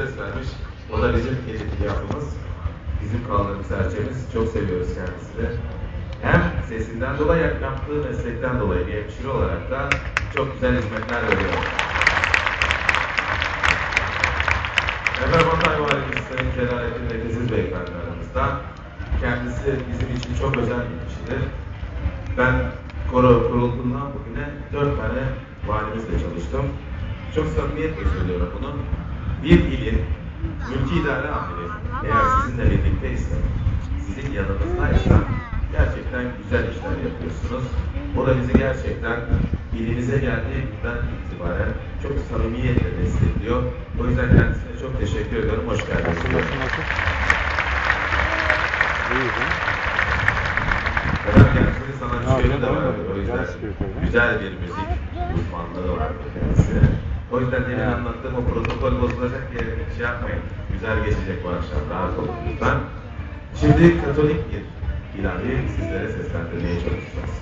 ses vermiş. O da bizim edit yapımız. Bizim kanalımız serçemiz. Çok seviyoruz kendisini. Hem sesinden dolayı yaptığı meslekten dolayı bir hemşire olarak da çok güzel hizmetler veriyor. Efendim Hatay Valimiz Sayın Celalettin Lekesiz Beyefendi aramızda. Kendisi bizim için çok özel bir kişidir. Ben koro kurulduğundan bugüne dört tane valimizle çalıştım. Çok samimiyetle söylüyorum bunu. Bir ilin mülki idare amiri eğer sizinle birlikteyse, sizin yanınızdaysa gerçekten güzel işler yapıyorsunuz. O da bizi gerçekten ilimize geldiği günden itibaren çok samimiyetle destekliyor. O yüzden kendisine çok teşekkür ediyorum. Hoş geldiniz. Nasıl nasıl nasıl? İyi değil mi? Efendim kendisinin sanatçı Ne yönü de yapıyor, vardır. doğru O mu? yüzden Dans yapıyor tabii. güzel bir müzik uzmanlığı. O yüzden demin Evet. anlattığım o protokol bozulacak diye şey yapmayın. Güzel geçecek bu akşam. Rahat olun lütfen. Şimdi Katolik bir ilahi sizlere seslendirmeye çalışacağız.